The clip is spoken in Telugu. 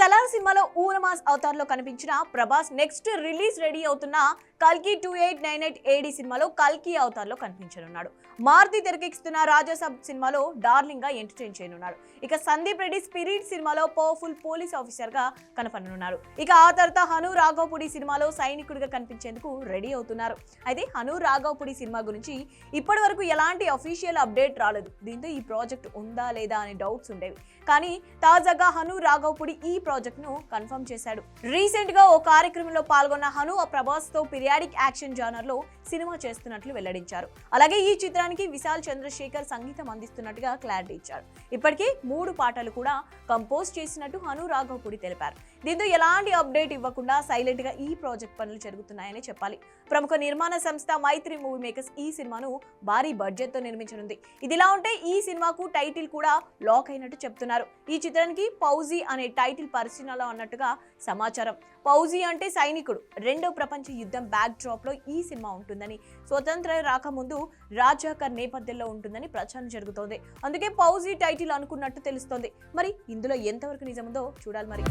సలార్ సినిమాలో ఊరమాస్ అవతార్లో కనిపించిన ప్రభాస్ నెక్స్ట్ రిలీజ్ రెడీ అవుతున్న కల్కి two eight nine eight AD సినిమాలో కల్కి అవతార్లో కనిపించనున్నాడు. మారుతి తెరకెక్కిస్తున్న రాజాసాబ్ సినిమాలో డార్లింగ్గా ఎంటర్టైన్ చేయనున్నాడు. ఇక సందీప్ రెడ్డి స్పిరిట్ సినిమాలో పవర్ఫుల్ పోలీస్ ఆఫీసర్గా కనపడనున్నారు ఇక ఆ తర్వాత హను రాఘవపుడి సినిమాలో సైనికుడిగా కనిపించేందుకు రెడీ అవుతున్నారు. అయితే హను రాఘవపుడి సినిమా గురించి ఇప్పటి వరకు ఎలాంటి అఫీషియల్ అప్డేట్ రాలేదు. దీంతో ఈ ప్రాజెక్ట్ ఉందా లేదా అనే డౌట్స్ ఉండేవి. కానీ తాజాగా హను రాఘవపుడి ఈ ప్రాజెక్ట్ను కన్ఫర్మ్ చేశాడు. రీసెంట్గా ఓ కార్యక్రమంలో పాల్గొన్న హను ఆ ప్రభాస్తో పిరియాడిక్ యాక్షన్ జానర్లో సినిమా చేస్తున్నట్లు వెల్లడించారు. అలాగే ఈ చిత్రానికి విశాల్ చంద్రశేఖర్ సంగీతం అందిస్తున్నట్టుగా క్లారిటీ ఇచ్చారు. ఇప్పటికే మూడు పాటలు కూడా కంపోజ్ చేసినట్టు హను రాఘవపుడి తెలిపారు. దీంతో ఎలాంటి అప్డేట్ ఇవ్వకుండా సైలెంట్గా ఈ ప్రాజెక్ట్ పనులు జరుగుతున్నాయని చెప్పాలి. ప్రముఖ నిర్మాణ సంస్థ మైత్రి మూవీ మేకర్స్ ఈ సినిమాను భారీ బడ్జెట్తో నిర్మించనుంది. ఇదిలా ఉంటే ఈ సినిమాకు టైటిల్ కూడా లాక్ అయినట్టు చెప్తున్నారు. ఈ చిత్రానికి పౌజీ అనే టైటిల్ పరిశీలనలో అన్నట్టుగా సమాచారం. పౌజీ అంటే సైనికుడు. రెండో ప్రపంచ యుద్ధం బ్యాక్ డ్రాప్లో ఈ సినిమా ఉంటుందని స్వతంత్ర రాకముందు రాజాకర్ నేపథ్యంలో ఉంటుందని ప్రచారం జరుగుతోంది. అందుకే పౌజీ టైటిల్ అనుకున్నట్టు తెలుస్తోంది. మరి ఇందులో ఎంతవరకు నిజముందో చూడాలి మరి.